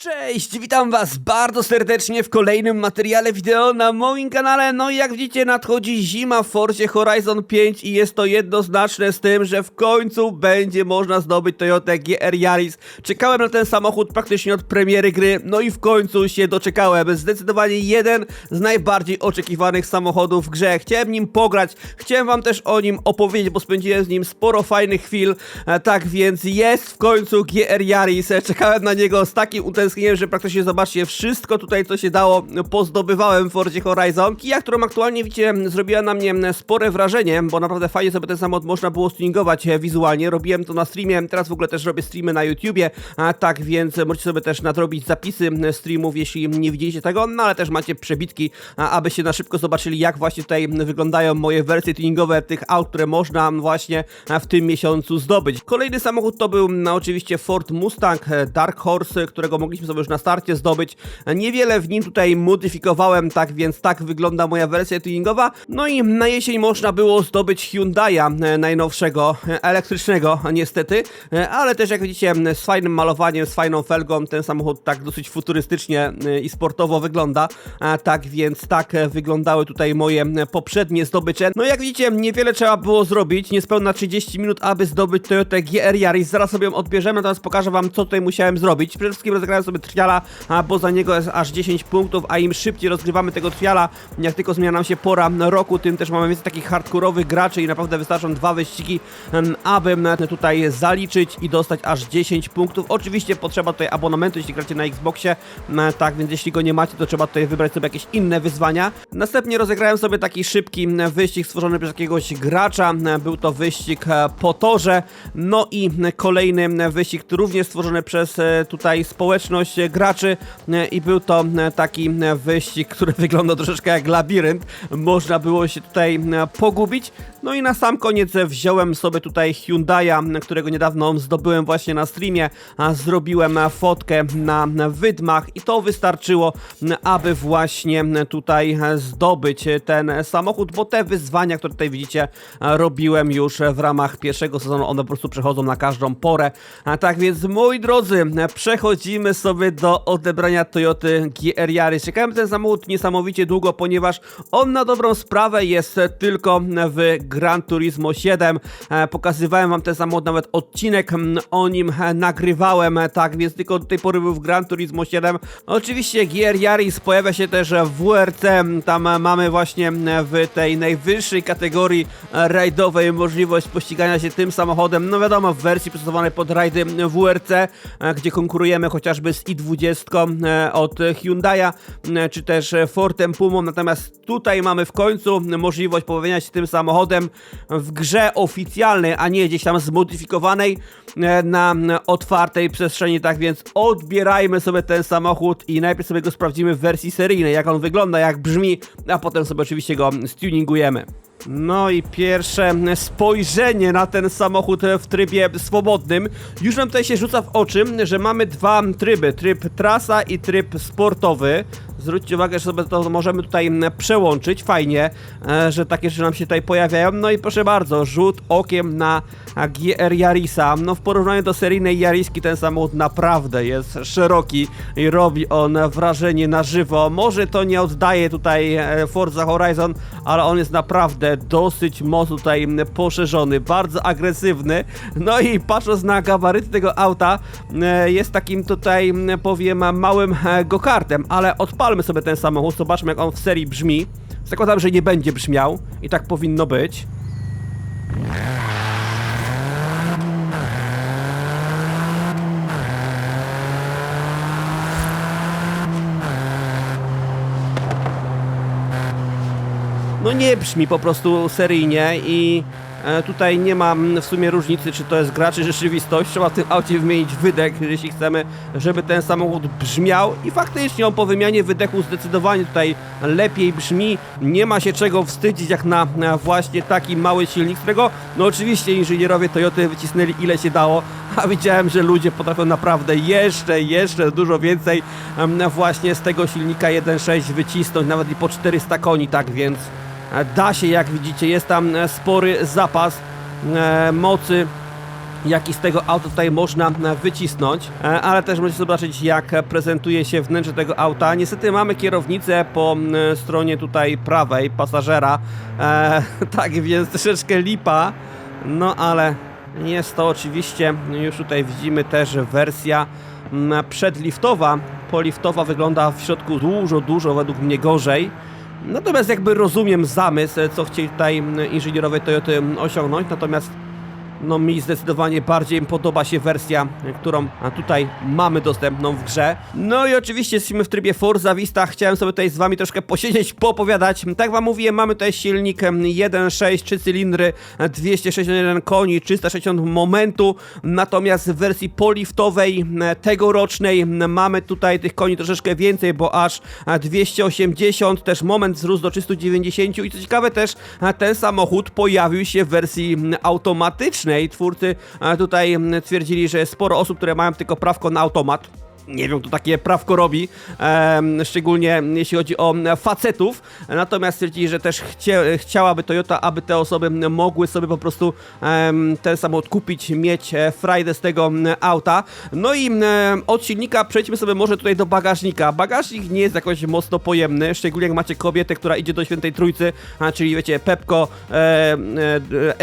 Cześć, witam was bardzo serdecznie w kolejnym materiale wideo na moim kanale. No i jak widzicie nadchodzi zima w Forcie Horizon 5 i jest to jednoznaczne z tym, że w końcu będzie można zdobyć Toyota GR Yaris. Czekałem na ten samochód praktycznie od premiery gry, no i w końcu się doczekałem. Zdecydowanie jeden z najbardziej oczekiwanych samochodów w grze. Chciałem nim pograć, chciałem wam też o nim opowiedzieć, bo spędziłem z nim sporo fajnych chwil. E, Tak więc jest w końcu GR Yaris. E, Czekałem na niego z takim utęsknieniem, że praktycznie zobaczcie, wszystko tutaj co się dało pozdobywałem w Fordzie Horizon. Kia, którą aktualnie widzicie, zrobiła na mnie spore wrażenie, bo naprawdę fajnie sobie ten samochód można było tuningować e, wizualnie. Robiłem to na streamie, teraz w ogóle też robię streamy na YouTubie, a tak więc możecie sobie też nadrobić zapisy streamów, jeśli nie widzieliście tego, no ale też macie przebitki, a, abyście na szybko zobaczyli, jak właśnie tutaj wyglądają moje wersje tuningowe tych aut, które można właśnie w tym miesiącu zdobyć. Kolejny samochód to był no, oczywiście Ford Mustang e, Dark Horse, którego mogliśmy sobie już na starcie zdobyć. Niewiele w nim tutaj modyfikowałem, tak więc tak wygląda moja wersja tuningowa. No i na jesień można było zdobyć Hyundai'a e, najnowszego, e, elektrycznego niestety, e, ale też jak widzicie z fajnym malowaniem, z fajną felgą, ten samochód tak dosyć futurystycznie i sportowo wygląda. Tak więc tak wyglądały tutaj moje poprzednie zdobycze. No jak widzicie niewiele trzeba było zrobić, niespełna 30 minut, aby zdobyć Toyota GR Yaris. Zaraz sobie ją odbierzemy, natomiast pokażę wam co tutaj musiałem zrobić. Przede wszystkim rozegrałem sobie triala, a, bo za niego jest aż 10 punktów, a im szybciej rozgrywamy tego triala, jak tylko zmienia nam się pora roku, tym też mamy więcej takich hardkorowych graczy i naprawdę wystarczą dwa wyścigi, aby tutaj zaliczyć i dostać aż 10 punktów. Oczywiście potrzeba tutaj abonamentu, jeśli gracie na Xboxie, tak więc jeśli go nie macie, to trzeba tutaj wybrać sobie jakieś inne wyzwania. Następnie rozegrałem sobie taki szybki wyścig stworzony przez jakiegoś gracza, był to wyścig e, po torze, no i kolejny wyścig również stworzony przez e, tutaj społeczność e, graczy e, i był to e, taki wyścig, który wygląda troszeczkę jak labirynt, można było się tutaj pogubić. No i na sam koniec wziąłem sobie tutaj Hyundai'a, którego niedawno zdobyłem właśnie na streamie, zrobiłem fotkę na wydmach i to wystarczyło, aby właśnie tutaj zdobyć ten samochód, bo te wyzwania, które tutaj widzicie, robiłem już w ramach pierwszego sezonu, one po prostu przechodzą na każdą porę. Tak więc, moi drodzy, przechodzimy sobie do odebrania Toyoty GR Yaris. Czekałem ten samochód niesamowicie długo, ponieważ on na dobrą sprawę jest tylko w Gran Turismo 7. E, Pokazywałem wam ten samochód, nawet odcinek o nim e, nagrywałem, e, tak więc tylko do tej pory był w Gran Turismo 7. Oczywiście GR Yaris pojawia się też w WRC, tam mamy właśnie w tej najwyższej kategorii rajdowej możliwość pościgania się tym samochodem, no wiadomo w wersji przystosowanej pod rajdy WRC, gdzie konkurujemy chociażby z i20 e, od Hyundai'a, e, czy też Fortem Pumą, natomiast tutaj mamy w końcu możliwość pobawienia się tym samochodem w grze oficjalnej, a nie gdzieś tam zmodyfikowanej e, na otwartej przestrzeni, tak więc odbierajmy sobie ten samochód i najpierw sobie go sprawdzimy w wersji seryjnej, jak on wygląda, jak brzmi, a potem sobie oczywiście go stuningujemy. No i pierwsze spojrzenie na ten samochód w trybie swobodnym. Już nam tutaj się rzuca w oczy, że mamy dwa tryby. Tryb trasa i tryb sportowy. Zwróćcie uwagę, że sobie to możemy tutaj przełączyć. Fajnie, e, że takie rzeczy nam się tutaj pojawiają. No i proszę bardzo, rzut okiem na GR Yarisa. No w porównaniu do seryjnej Yariski ten samochód naprawdę jest szeroki i robi on wrażenie na żywo. Może to nie oddaje tutaj e, Forza Horizon, ale on jest naprawdę dosyć mocno tutaj poszerzony, bardzo agresywny. No i patrząc na gabaryty tego auta, e, jest takim tutaj, m, powiem, małym go-kartem, ale odpalmy sobie ten samochód, zobaczmy jak on w serii brzmi. Zakładam, że nie będzie brzmiał i tak powinno być. no nie brzmi po prostu seryjnie i tutaj nie ma mm, w sumie różnicy, czy to jest gra, czy rzeczywistość. Trzeba w tym aucie wymienić wydech, jeśli chcemy, żeby ten samochód brzmiał i faktycznie on po wymianie wydechu zdecydowanie tutaj lepiej brzmi. Nie ma się czego wstydzić jak na, właśnie taki mały silnik, którego no oczywiście inżynierowie Toyoty wycisnęli ile się dało, a widziałem, że ludzie potrafią naprawdę jeszcze, jeszcze dużo więcej właśnie z tego silnika 1.6 wycisnąć, nawet i po 400 koni, tak więc e, da się, jak widzicie, jest tam e, spory zapas e, mocy jaki z tego auta tutaj można e, wycisnąć, ale też możecie zobaczyć jak prezentuje się wnętrze tego auta. Niestety mamy kierownicę po stronie tutaj prawej pasażera, e, tak więc troszeczkę lipa, no ale jest to oczywiście, już tutaj widzimy też wersja przedliftowa, poliftowa wygląda w środku dużo, dużo według mnie gorzej. Natomiast jakby rozumiem zamysł, co chcieli tutaj inżynierowie Toyoty m, osiągnąć, natomiast no mi zdecydowanie bardziej podoba się wersja, którą tutaj mamy dostępną w grze. No i oczywiście jesteśmy w trybie Forza Vista, chciałem sobie tutaj z wami troszkę posiedzieć, poopowiadać. Tak wam mówiłem, mamy tutaj silnik em, 1.6, 3 cylindry, e, 261 koni, 360 momentu, natomiast w wersji poliftowej e, tegorocznej mamy tutaj tych koni troszeczkę więcej, bo aż e, 280, też moment wzrósł do 390 i co ciekawe też e, ten samochód pojawił się w wersji m, Twórcy e, tutaj twierdzili, że jest sporo osób, które mają tylko prawko na automat. Nie wiem, kto takie prawko robi, szczególnie jeśli chodzi o facetów. Natomiast stwierdzili, że też chcie, chciałaby Toyota, aby te osoby mogły sobie po prostu ten samochód kupić, mieć e, frajdę z tego auta. No i od silnika przejdźmy sobie może tutaj do bagażnika. Bagażnik nie jest jakoś mocno pojemny, szczególnie jak macie kobietę, która idzie do Świętej Trójcy, czyli wiecie, Pepko, e,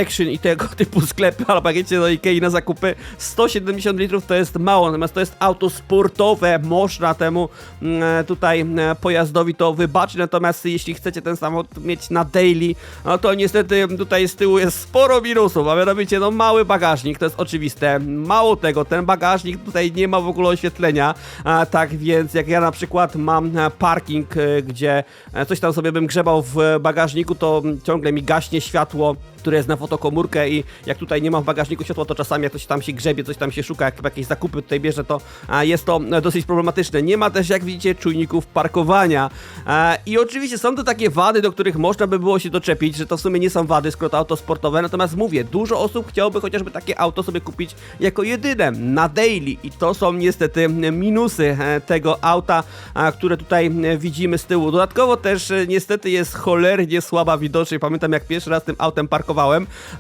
Action i tego typu sklepy, albo jak do Ikei na zakupy, 170 litrów to jest mało, natomiast to jest auto sportowe, można temu mm, tutaj mm, pojazdowi to wybaczyć, natomiast jeśli chcecie ten samochód mieć na daily, no to niestety tutaj z tyłu jest sporo minusów, a mianowicie no mały bagażnik, to jest oczywiste, mało tego, ten bagażnik tutaj nie ma w ogóle oświetlenia, tak więc jak ja na przykład mam e, parking, e, gdzie e, coś tam sobie bym grzebał w bagażniku, to ciągle mi gaśnie światło, które jest na fotokomórkę i jak tutaj nie ma w bagażniku światła, to czasami jak coś tam się grzebie, coś tam się szuka, jak jakieś zakupy tutaj bierze, to jest to e, dosyć problematyczne. Nie ma też, jak widzicie, czujników parkowania. E, I oczywiście są to takie wady, do których można by było się doczepić, że to w sumie nie są wady, skoro to auto sportowe, natomiast mówię, dużo osób chciałoby chociażby takie auto sobie kupić jako jedyne na daily i to są niestety minusy e, tego auta, które tutaj widzimy z tyłu. Dodatkowo też niestety jest cholernie słaba widoczność. Pamiętam jak pierwszy raz tym autem parkowałem,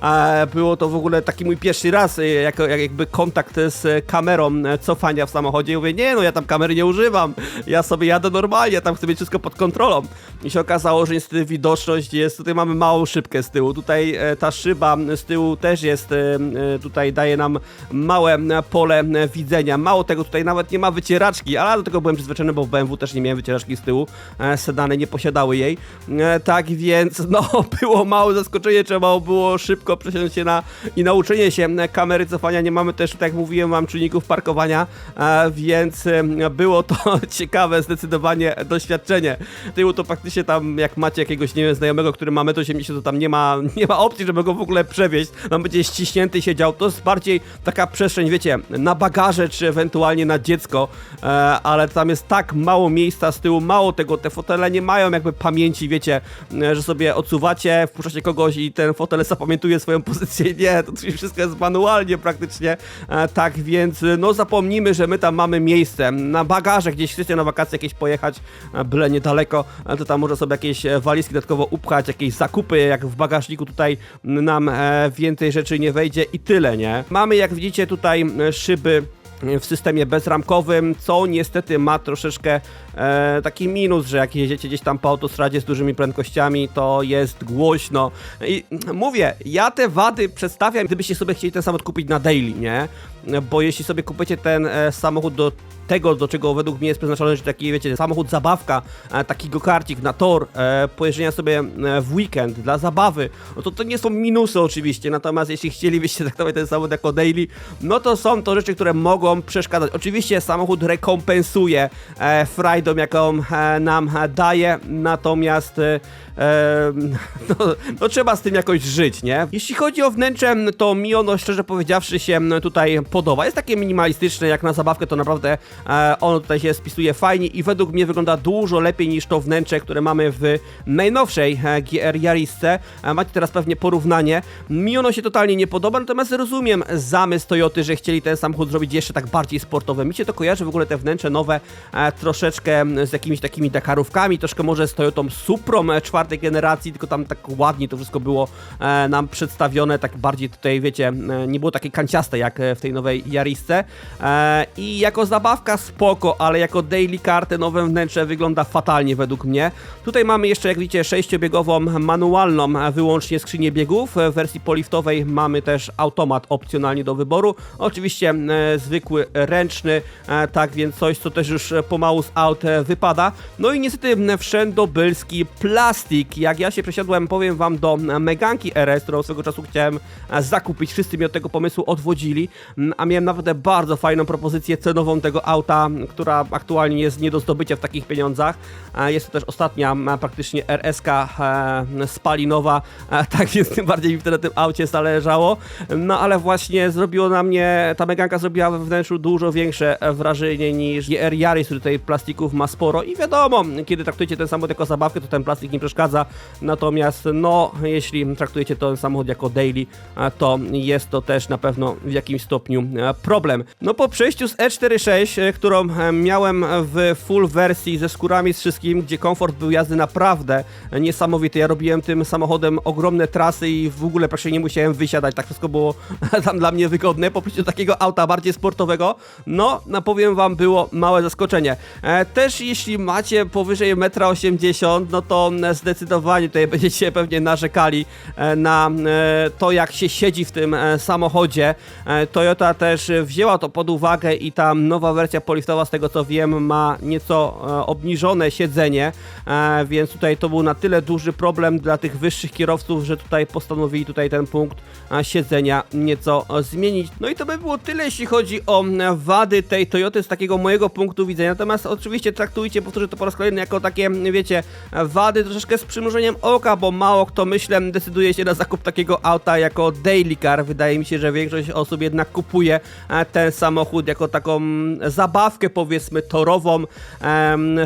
a, było to w ogóle taki mój pierwszy raz, e, jako, jak jakby kontakt z e, kamerą e, cofania w samochodzie. I mówię, nie no, ja tam kamery nie używam, ja sobie jadę normalnie, tam chcę mieć wszystko pod kontrolą. I się okazało, że niestety widoczność jest, tutaj mamy małą szybkę z tyłu, tutaj ta szyba z tyłu też jest, tutaj daje nam małe pole widzenia. Mało tego, tutaj nawet nie ma wycieraczki, ale do tego byłem przyzwyczajony, bo w BMW też nie miałem wycieraczki z tyłu, sedany nie posiadały jej. Tak więc, no, było małe zaskoczenie, trzeba było szybko przesiąść się na i nauczenie się kamery cofania. Nie mamy też, tak jak mówiłem, mam czujników parkowania, e, więc e, było to ciekawe zdecydowanie doświadczenie. Tyłu to faktycznie tam, jak macie jakiegoś, nie wiem, znajomego, który ma 1,80 m, to tam nie ma, nie ma opcji, żeby go w ogóle przewieźć. Tam będzie ściśnięty siedział. To jest bardziej taka przestrzeń, wiecie, na bagaże, czy ewentualnie na dziecko, e, ale tam jest tak mało miejsca z tyłu, mało tego, te fotele nie mają jakby pamięci, wiecie, że sobie odsuwacie, wpuszczacie kogoś i ten fotel zapamiętuje swoją pozycję. Nie, to wszystko jest manualnie praktycznie. E, tak więc, e, no zapomnijmy, że my tam mamy miejsce. Na bagaże gdzieś chcecie na wakacje jakieś pojechać, e, byle niedaleko, to tam może sobie jakieś walizki dodatkowo upchać, jakieś zakupy, jak w bagażniku tutaj nam więcej rzeczy nie wejdzie i tyle, nie? Mamy, jak widzicie, tutaj szyby w systemie bezramkowym, co niestety ma troszeczkę e, taki minus, że jak jedziecie gdzieś tam po autostradzie z dużymi prędkościami, to jest głośno. I mówię, ja te wady przedstawiam, gdybyście sobie chcieli ten samochód kupić na daily, nie? Bo jeśli sobie kupicie ten e, samochód do tego, do czego według mnie jest przeznaczony, że taki, wiecie, samochód zabawka, e, taki gokarcik na tor, e, pojeżdżenia sobie e, w weekend dla zabawy, no to to nie są minusy oczywiście, natomiast jeśli chcielibyście traktować ten samochód jako daily, no to są to rzeczy, które mogą przeszkadzać. Oczywiście samochód rekompensuje e, frajdą, jaką e, nam e, daje, natomiast e, no, no trzeba z tym jakoś żyć, nie? Jeśli chodzi o wnętrze, to mi ono szczerze powiedziawszy się tutaj podoba. Jest takie minimalistyczne, jak na zabawkę to naprawdę ono tutaj się spisuje fajnie i według mnie wygląda dużo lepiej niż to wnętrze, które mamy w najnowszej GR Yarisce. Macie teraz pewnie porównanie. Mi ono się totalnie nie podoba, natomiast rozumiem zamysł Toyoty, że chcieli ten samochód zrobić jeszcze tak bardziej sportowy. Mi się to kojarzy w ogóle te wnętrze nowe e, z jakimiś takimi Dakarówkami, troszkę może z Toyotą Suprą czwartej generacji, tylko tam tak ładnie to wszystko było e, nam przedstawione, tak bardziej tutaj, wiecie, e, nie było takie kanciaste jak e, w tej nowej Yarisce. E, I jako zabawka spoko, ale jako daily car te nowe wnętrze wygląda fatalnie według mnie. Tutaj mamy jeszcze, jak widzicie, sześciobiegową manualną wyłącznie skrzynię biegów. W wersji poliftowej mamy też automat opcjonalnie do wyboru. Oczywiście zwykły ręczny, tak więc coś, co też już pomału z aut wypada. No i niestety wszędobylski plastik. Jak ja się przesiadłem, powiem wam, do Meganki RS, którą swego czasu chciałem zakupić. Wszyscy mi od tego pomysłu odwodzili, a miałem naprawdę bardzo fajną propozycję cenową tego auta, która aktualnie jest nie do zdobycia w takich pieniądzach. Jest to też ostatnia praktycznie RS-ka e, spalinowa, tak więc tym bardziej mi wtedy na tym aucie zależało. No ale właśnie zrobiło na mnie, ta Meganka zrobiła we wnętrzu dużo większe e, wrażenie niż GR Yaris, który tutaj plastików ma sporo i wiadomo, kiedy traktujecie ten samochód jako zabawkę, to ten plastik nie przeszkadza, natomiast no, jeśli traktujecie ten samochód jako daily, e, to jest to też na pewno w jakimś stopniu e, problem. No po przejściu z E46, e, którą e, miałem w full wersji ze skórami z wszystkim, gdzie komfort był jazdy naprawdę niesamowity. Ja robiłem tym samochodem ogromne trasy i w ogóle praktycznie nie musiałem wysiadać, tak wszystko było tam dla mnie wygodne. Po prostu takiego auta bardziej sportowego, no, no powiem wam, było małe zaskoczenie. Też jeśli macie powyżej 1,80 m, no to mm, zdecydowanie tutaj będziecie pewnie narzekali e, na e, to, jak się siedzi w tym e, samochodzie. Toyota też wzięła to pod uwagę i ta nowa wersja poliftowa, z tego co wiem, ma nieco obniżone siedzenie, więc tutaj to był na tyle duży problem dla tych wyższych kierowców, że tutaj postanowili tutaj ten punkt siedzenia nieco zmienić. No i to by było tyle, jeśli chodzi o wady tej Toyoty z takiego mojego punktu widzenia. Natomiast oczywiście traktujcie, powtórzę to po raz kolejny, jako takie, wiecie, wady troszeczkę z przymrużeniem oka, bo mało kto, myślę, decyduje się na zakup takiego auta jako daily car. Wydaje mi się, że większość osób jednak kupuje e, ten samochód jako taką zabawkę, powiedzmy, torową.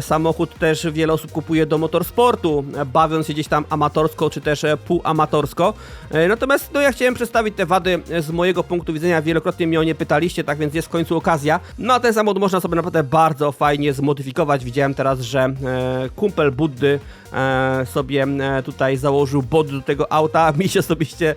Samochód też wiele osób kupuje do motorsportu, bawiąc się gdzieś tam amatorsko, czy też e, półamatorsko. E, Natomiast, no ja chciałem przedstawić te wady z mojego punktu widzenia. Wielokrotnie mnie o nie pytaliście, tak więc jest w końcu okazja. No a ten samochód można sobie naprawdę bardzo fajnie zmodyfikować. Widziałem teraz, że e, kumpel Buddy e, sobie e, tutaj założył body do tego auta. Mi się osobiście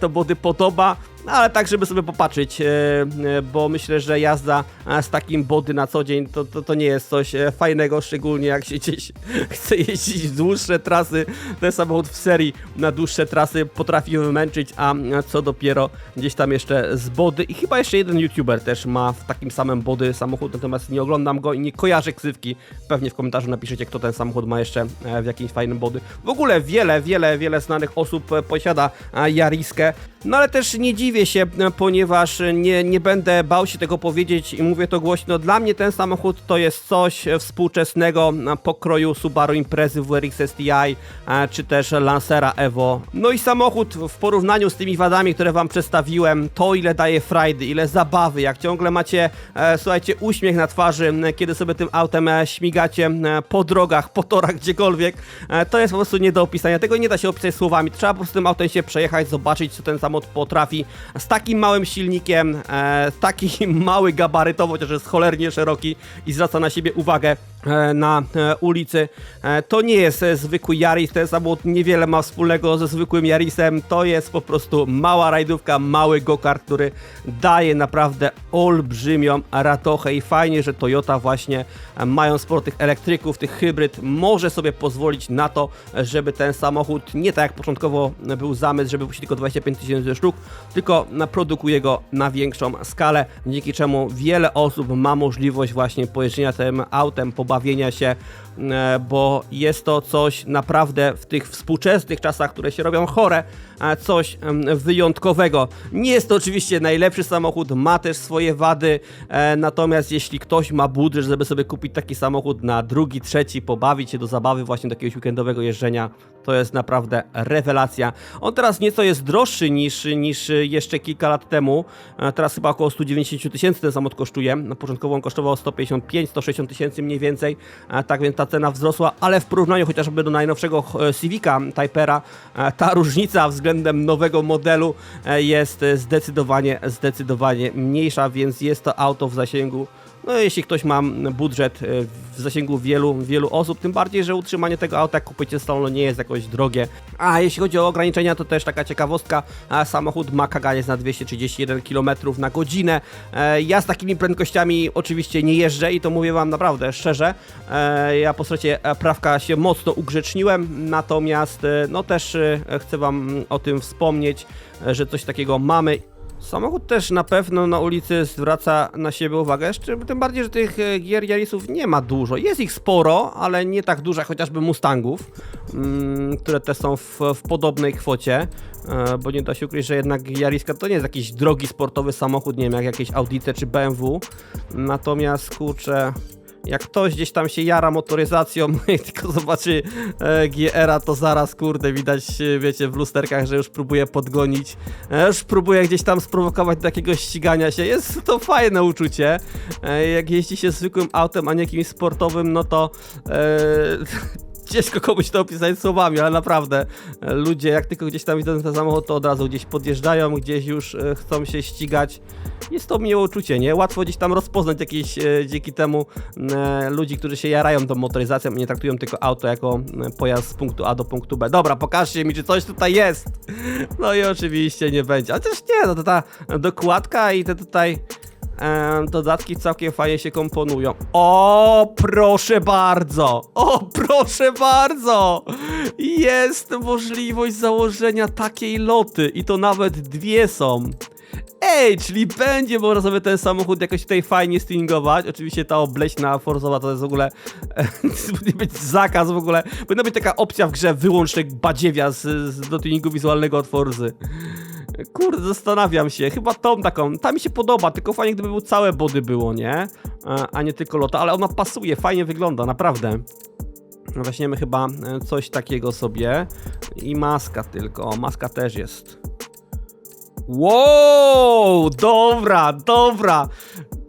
to body podoba. No, ale tak, żeby sobie popatrzeć, e, e, bo myślę, że jazda e, z takim body na co dzień to, to, to nie jest coś fajnego, szczególnie jak się gdzieś chce jeździć dłuższe trasy. Ten samochód w serii na dłuższe trasy potrafi wymęczyć, a co dopiero gdzieś tam jeszcze z body. I chyba jeszcze jeden youtuber też ma w takim samym body samochód, natomiast nie oglądam go i nie kojarzę ksywki. Pewnie w komentarzu napiszecie, kto ten samochód ma jeszcze w jakimś fajnym body. W ogóle wiele, wiele, wiele znanych osób posiada Jariskę. No ale też nie dziwię się, e, ponieważ nie, nie będę bał się tego powiedzieć i mówię to głośno. Dla mnie ten samochód to jest coś współczesnego e, pokroju Subaru Imprezy WRX STI, e, czy też Lancera Evo. No i samochód w porównaniu z tymi wadami, które wam przedstawiłem, to ile daje frajdy, ile zabawy, jak ciągle macie, słuchajcie, uśmiech na twarzy, kiedy sobie tym autem śmigacie po drogach, po torach, gdziekolwiek, to jest po prostu nie do opisania. Tego nie da się opisać słowami. Trzeba po prostu tym autem się przejechać, zobaczyć, co ten samochód potrafi. Z takim małym silnikiem, e, taki mały gabarytowo, chociaż jest cholernie szeroki i zwraca na siebie uwagę na e, ulicy. E, to nie jest e, zwykły Yaris, ten samochód niewiele ma wspólnego ze zwykłym Yarisem. To jest po prostu mała rajdówka, mały go-kart, który daje naprawdę olbrzymią radochę i fajnie, że Toyota właśnie e, mając sporo tych elektryków, tych hybryd, może sobie pozwolić na to, żeby ten samochód nie tak jak początkowo był zamysł, żeby puścić tylko 25 tysięcy sztuk, tylko produkuje go na większą skalę, dzięki czemu wiele osób ma możliwość właśnie pojeżdżenia tym autem, pobawienia się, bo jest to coś naprawdę w tych współczesnych czasach, które się robią chore, e, coś wyjątkowego. Nie jest to oczywiście najlepszy samochód, ma też swoje wady, e, natomiast jeśli ktoś ma budżet, żeby sobie kupić taki samochód na drugi, trzeci, pobawić się do zabawy właśnie do jakiegoś weekendowego jeżdżenia, to jest naprawdę rewelacja. On teraz nieco jest droższy niż, niż jeszcze kilka lat temu. E, Teraz chyba około 190 tysięcy ten samochód kosztuje. Na początkowo on kosztował 155-160 tysięcy mniej więcej, E, tak więc ta cena wzrosła, ale w porównaniu chociażby do najnowszego e, Civica Typera, e, ta różnica względem nowego modelu e, jest e, zdecydowanie, zdecydowanie mniejsza, więc jest to auto w zasięgu no jeśli ktoś ma budżet e, w zasięgu wielu, wielu osób, tym bardziej, że utrzymanie tego auta, z salonu, nie jest jakoś drogie. A jeśli chodzi o ograniczenia, to też taka ciekawostka, samochód ma kaganie na 231 km na godzinę. E, Ja z takimi prędkościami oczywiście nie jeżdżę i to mówię wam naprawdę szczerze. E, Ja po stracie prawka się mocno ugrzeczniłem, natomiast no też chcę wam o tym wspomnieć, że coś takiego mamy Samochód też na pewno na ulicy zwraca na siebie uwagę, jeszcze tym bardziej, że tych e, gier Yarisów nie ma dużo. Jest ich sporo, ale nie tak dużo jak chociażby Mustangów, mm, które też są w, w podobnej kwocie, e, bo nie da się ukryć, że jednak Jariska to nie jest jakiś drogi sportowy samochód, nie wiem, jak jakieś Audite czy BMW. Natomiast kurczę, jak ktoś gdzieś tam się jara motoryzacją i tylko zobaczy e, GR-a, to zaraz, kurde, widać, e, wiecie, w lusterkach, że już próbuje podgonić, e, już próbuje gdzieś tam sprowokować do jakiegoś ścigania się. Jest to fajne uczucie. E, jak jeździ się zwykłym autem, a nie jakimś sportowym, no to... Ciężko komuś to opisać słowami, ale naprawdę e, ludzie jak tylko gdzieś tam widzą ten samochód, to od razu gdzieś podjeżdżają, gdzieś już e, chcą się ścigać. Jest to miłe uczucie, nie? Łatwo gdzieś tam rozpoznać jakieś e, dzięki temu ludzi, którzy się jarają tą motoryzacją nie traktują tylko auto jako pojazd z punktu A do punktu B. Dobra, pokażcie mi, czy coś tutaj jest. No i oczywiście nie będzie. Ale też nie, no to ta dokładka i te tutaj Dodatki całkiem fajnie się komponują. O, proszę bardzo! O, proszę bardzo! Jest możliwość założenia takiej loty i to nawet dwie są. Ej, czyli będzie można sobie ten samochód jakoś tutaj fajnie stringować. Oczywiście ta obleśna Forzowa to jest w ogóle powinien być zakaz w ogóle. Powinna być taka opcja w grze wyłącznik badziewia z, z do tuningu wizualnego od Forzy. Kurde, zastanawiam się. Chyba tą taką. Ta mi się podoba, tylko fajnie gdyby był całe body było, nie? A nie tylko lota, ale ona pasuje, fajnie wygląda, naprawdę. Weźmiemy chyba e, coś takiego sobie. I maska tylko. O, maska też jest. Wow! Dobra, dobra.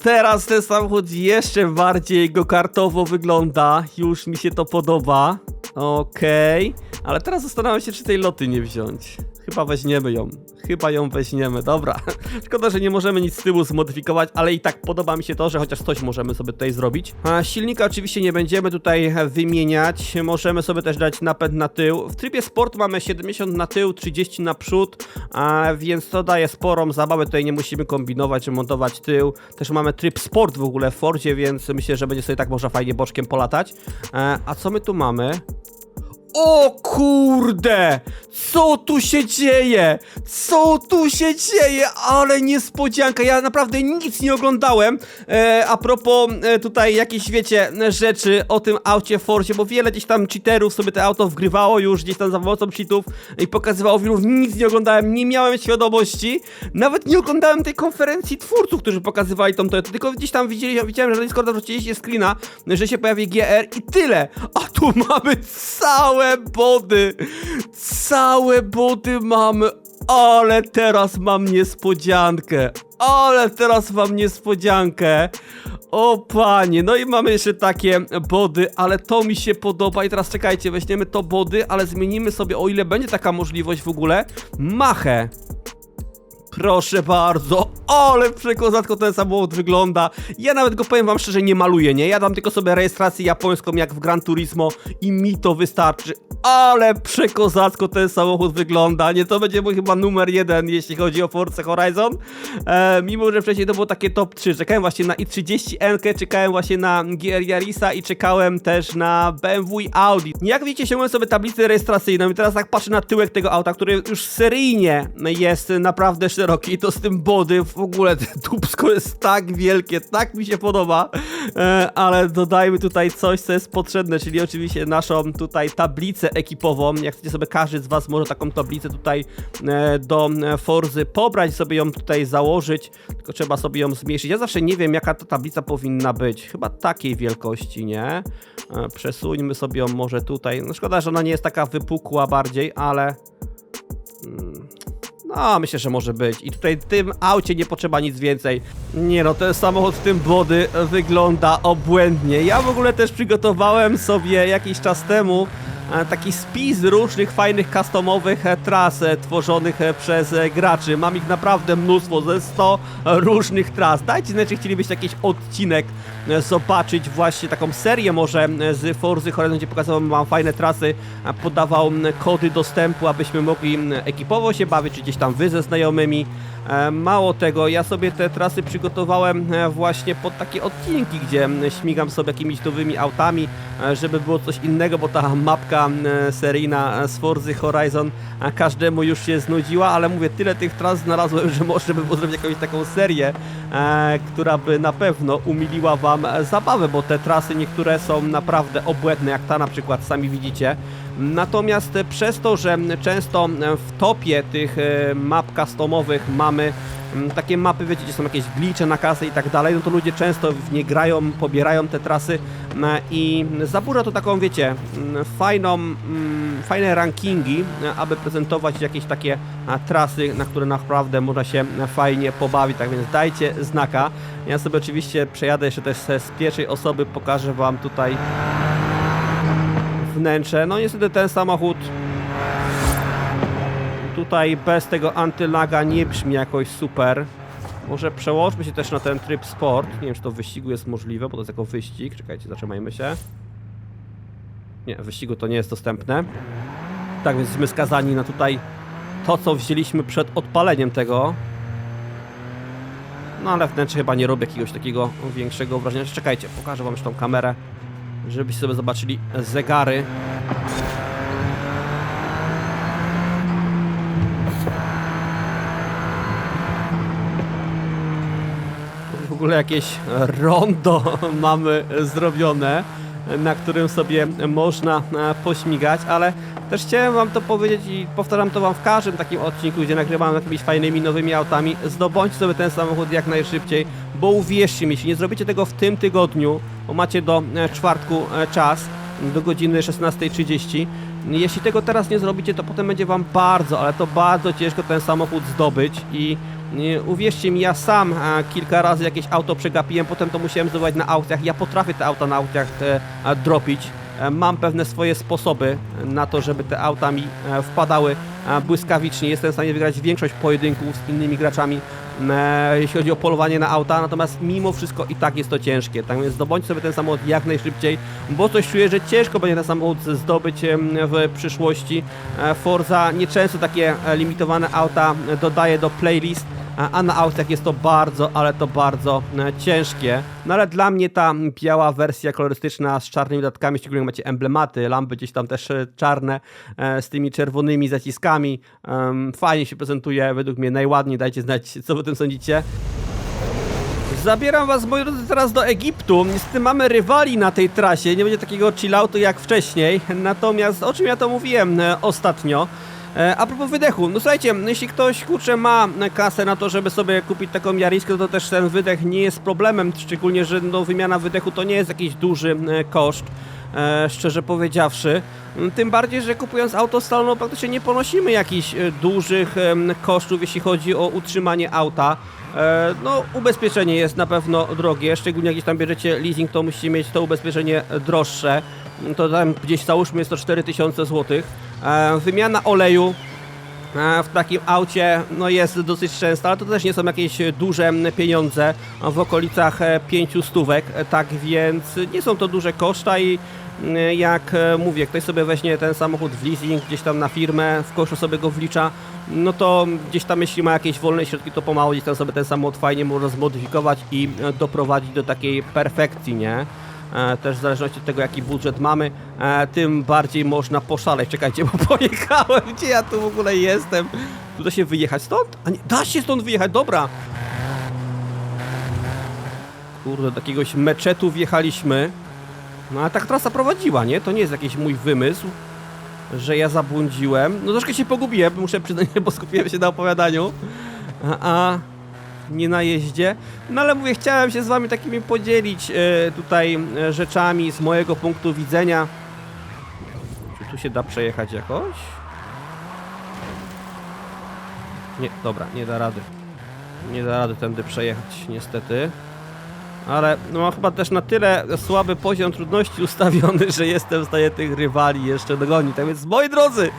Teraz ten samochód jeszcze bardziej go-kartowo wygląda. Już mi się to podoba. Okej. Ale teraz zastanawiam się, czy tej loty nie wziąć. Chyba weźmiemy ją. Chyba ją weźmiemy, dobra. Szkoda, że nie możemy nic z tyłu zmodyfikować, ale i tak podoba mi się to, że chociaż coś możemy sobie tutaj zrobić. A silnika oczywiście nie będziemy tutaj wymieniać. Możemy sobie też dać napęd na tył. W trybie sport mamy 70 na tył, 30 na przód, a więc to daje sporą zabawę. Tutaj nie musimy kombinować, montować tył. Też mamy tryb sport w ogóle w Fordzie, więc myślę, że będzie sobie tak można fajnie boczkiem polatać. E, a co my tu mamy? O kurde! Co tu się dzieje? Co tu się dzieje? Ale niespodzianka, ja naprawdę nic nie oglądałem. E, a propos e, tutaj jakieś, wiecie, rzeczy o tym aucie Forcie, bo wiele gdzieś tam cheaterów sobie te auto wgrywało już gdzieś tam za pomocą cheatów i pokazywało filmów. Nic nie oglądałem, nie miałem świadomości. Nawet nie oglądałem tej konferencji twórców, którzy pokazywali tą Toyotę, tylko gdzieś tam widzieli, widziałem, że na Discorda wrzuciliście screena, że się pojawi GR i tyle. A tu mamy całe body. Całe body mamy. Ale teraz mam niespodziankę. Ale teraz mam niespodziankę. O panie, no i mamy jeszcze takie body, ale to mi się podoba i teraz czekajcie, weźmiemy to body, ale zmienimy sobie, o ile będzie taka możliwość w ogóle, machę. Proszę bardzo, ale przekozacko ten samochód wygląda. Ja nawet go powiem wam szczerze, nie maluję, nie? Ja dam tylko sobie rejestrację japońską jak w Gran Turismo i mi to wystarczy. Ale przekozacko ten samochód wygląda, nie? To będzie mój chyba numer jeden, jeśli chodzi o Forza Horizon. E, mimo, że wcześniej to było takie top 3. Czekałem właśnie na i30N, czekałem właśnie na GR Yarisa i czekałem też na BMW i Audi. Jak widzicie, sięgłem sobie tablicę rejestracyjną i teraz tak patrzę na tyłek tego auta, który już seryjnie jest naprawdę i to z tym body w ogóle to dupsko jest tak wielkie, tak mi się podoba, e, ale dodajmy tutaj coś, co jest potrzebne, czyli oczywiście naszą tutaj tablicę ekipową. Jak chcecie sobie, każdy z was może taką tablicę tutaj e, do e, Forzy pobrać, sobie ją tutaj założyć, tylko trzeba sobie ją zmniejszyć. Ja zawsze nie wiem, jaka ta tablica powinna być. Chyba takiej wielkości, nie? Przesuńmy sobie ją może tutaj. No szkoda, że ona nie jest taka wypukła bardziej, ale... mm, No, myślę, że może być. I tutaj w tym aucie nie potrzeba nic więcej. Nie no, ten samochód w tym body wygląda obłędnie. Ja w ogóle też przygotowałem sobie jakiś czas temu taki spis różnych fajnych customowych e, tras e, tworzonych e, przez graczy. Mam ich naprawdę mnóstwo, ze 100 różnych tras. Dajcie znać, czy chcielibyście jakiś odcinek zobaczyć, właśnie taką serię może z Forzy Horizon, gdzie pokazałem wam fajne trasy, podawał kody dostępu, abyśmy mogli ekipowo się bawić, czy gdzieś tam wy ze znajomymi. E, Mało tego, ja sobie te trasy przygotowałem e, właśnie pod takie odcinki, gdzie śmigam sobie jakimiś nowymi autami, e, żeby było coś innego, bo ta mapka seryjna z Forzy Horizon każdemu już się znudziła, ale mówię, tyle tych tras znalazłem, że może by było zrobić jakąś taką serię, która by na pewno umiliła wam zabawę, bo te trasy niektóre są naprawdę obłędne, jak ta na przykład, sami widzicie. Natomiast przez to, że często w topie tych e, map customowych mamy mm, takie mapy, wiecie, gdzie są jakieś glicze na kasę i tak dalej, no to ludzie często w nie grają, pobierają te trasy mm, i zaburza to taką, wiecie, mm, fajną, fajne rankingi, aby prezentować jakieś takie trasy, na które naprawdę można się fajnie pobawić, tak więc dajcie znaka. Ja sobie oczywiście przejadę jeszcze też z pierwszej osoby, pokażę wam tutaj wnętrze. No niestety ten samochód tutaj bez tego antylaga nie brzmi jakoś super. Może przełączmy się też na ten tryb sport. Nie wiem, czy to wyścigu jest możliwe, bo to jest jako wyścig. Czekajcie, zatrzymajmy się. Nie, wyścigu to nie jest dostępne. Tak więc jesteśmy skazani na tutaj to, co wzięliśmy przed odpaleniem tego. No ale wnętrze chyba nie robi jakiegoś takiego większego wrażenia. Czekajcie, pokażę wam już tą kamerę, żebyście sobie zobaczyli zegary. w ogóle jakieś rondo mamy zrobione, na którym sobie można e, pośmigać, ale też chciałem wam to powiedzieć i powtarzam to wam w każdym takim odcinku, gdzie nagrywam jakimiś fajnymi nowymi autami, zdobądźcie sobie ten samochód jak najszybciej, bo uwierzcie mi, jeśli nie zrobicie tego w tym tygodniu, bo macie do e, czwartku e, czas, do godziny 16.30. Jeśli tego teraz nie zrobicie, to potem będzie wam bardzo, ale to bardzo ciężko ten samochód zdobyć i uwierzcie mi, ja sam kilka razy jakieś auto przegapiłem, potem to musiałem zdobywać na aukcjach. Ja potrafię te auta na aukcjach e, dropić. E, mam pewne swoje sposoby na to, żeby te auta mi e, wpadały e, błyskawicznie. Jestem w stanie wygrać większość pojedynków z innymi graczami, e, jeśli chodzi o polowanie na auta, natomiast mimo wszystko i tak jest to ciężkie. Tak więc zdobądź sobie ten samochód jak najszybciej, bo coś czuję, że ciężko będzie ten samochód zdobyć w przyszłości. E, Forza nieczęsto takie e, limitowane auta e, dodaje do playlist, a na aukcjach jest to bardzo, ale to bardzo e, ciężkie. No ale dla mnie ta biała wersja kolorystyczna z czarnymi dodatkami, szczególnie macie emblematy, lampy gdzieś tam też e, czarne e, z tymi czerwonymi zaciskami, fajnie się prezentuje, według mnie najładniej, dajcie znać co wy o tym sądzicie. Zabieram was, moi drodzy, teraz do Egiptu. Niestety mamy rywali na tej trasie, nie będzie takiego chilloutu jak wcześniej. Natomiast o czym ja to mówiłem ostatnio? E, a propos wydechu, no słuchajcie, jeśli ktoś kurczę ma kasę na to, żeby sobie kupić taką jariskę, to też ten wydech nie jest problemem, szczególnie, że no, wymiana wydechu to nie jest jakiś duży e, koszt. E, szczerze powiedziawszy. Tym bardziej, że kupując auto salono praktycznie nie ponosimy jakichś dużych kosztów, jeśli chodzi o utrzymanie auta. No, ubezpieczenie jest na pewno drogie, szczególnie jak gdzieś tam bierzecie leasing, to musicie mieć to ubezpieczenie droższe. To tam gdzieś załóżmy jest to 4000 zł. E, Wymiana oleju E, w takim aucie no jest dosyć często, ale to też nie są jakieś duże pieniądze w okolicach e, 500 stówek, e, tak więc nie są to duże koszta i m, jak e, mówię, ktoś sobie weźmie ten samochód w leasing gdzieś tam na firmę, w koszu sobie go wlicza, no to gdzieś tam jeśli ma jakieś wolne środki, to pomału gdzieś tam sobie ten samochód fajnie można zmodyfikować i e, doprowadzić do takiej perfekcji, nie? E, też w zależności od tego jaki budżet mamy, e, tym bardziej można poszaleć. Czekajcie, bo pojechałem, gdzie ja tu w ogóle jestem? Tu da się wyjechać stąd? A nie, da się stąd wyjechać, dobra. Kurde, do jakiegoś meczetu wjechaliśmy. No ale tak trasa prowadziła, nie? To nie jest jakiś mój wymysł, że ja zabłądziłem. No troszkę się pogubiłem, muszę przyznać, bo skupiłem się na opowiadaniu. A, a nie na jeździe. No ale mówię, chciałem się z wami takimi podzielić e, tutaj e, rzeczami z mojego punktu widzenia. Czy tu się da przejechać jakoś? Nie, dobra, nie da rady. Nie da rady tędy przejechać, niestety. Ale no mam chyba też na tyle słaby poziom trudności ustawiony, że jestem w stanie tych rywali jeszcze dogonić. Tak więc moi drodzy,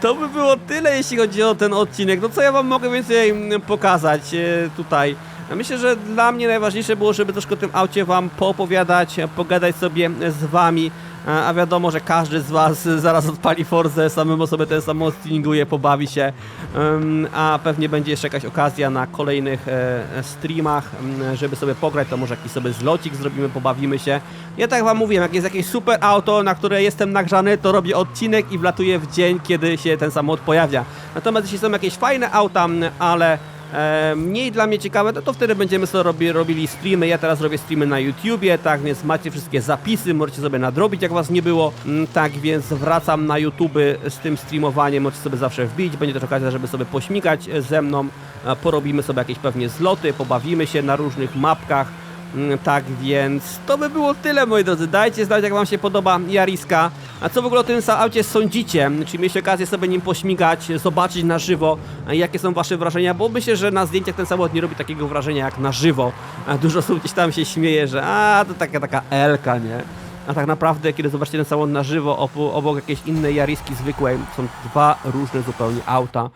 to by było tyle jeśli chodzi o ten odcinek. No co ja wam mogę więcej mm, pokazać e, tutaj? Ja Myślę, że dla mnie najważniejsze było, żeby troszkę o tym aucie wam poopowiadać, pogadać sobie z wami. A wiadomo, że każdy z was zaraz odpali Forzę, samemu sobie ten samochód tuninguje, pobawi się, a pewnie będzie jeszcze jakaś okazja na kolejnych e, streamach, żeby sobie pograć, to może jakiś sobie zlocik zrobimy, pobawimy się. Ja tak wam mówiłem, jak jest jakieś super auto, na które jestem nagrzany, to robię odcinek i wlatuję w dzień, kiedy się ten samochód pojawia. Natomiast jeśli są jakieś fajne auta, ale mniej dla mnie ciekawe, to, to wtedy będziemy sobie robi, robili streamy. Ja teraz robię streamy na YouTubie, tak więc macie wszystkie zapisy, możecie sobie nadrobić, jak was nie było. Mm, Tak więc wracam na YouTube z tym streamowaniem, możecie sobie zawsze wbić. Będzie też okazja, żeby sobie pośmigać ze mną. E, Porobimy sobie jakieś pewnie zloty, pobawimy się na różnych mapkach. Mm, Tak więc to by było tyle, moi drodzy. Dajcie znać, jak wam się podoba Jariska. A co w ogóle o tym aucie sądzicie? Czy mieliście okazję sobie nim pośmigać, zobaczyć na żywo, a jakie są wasze wrażenia? Bo myślę, że na zdjęciach ten samochód nie robi takiego wrażenia jak na żywo. A dużo osób gdzieś tam się śmieje, że a to taka taka Elka, nie? A tak naprawdę, kiedy zobaczycie ten samochód na żywo, obok jakiejś innej Jariski zwykłej, są dwa różne zupełnie auta.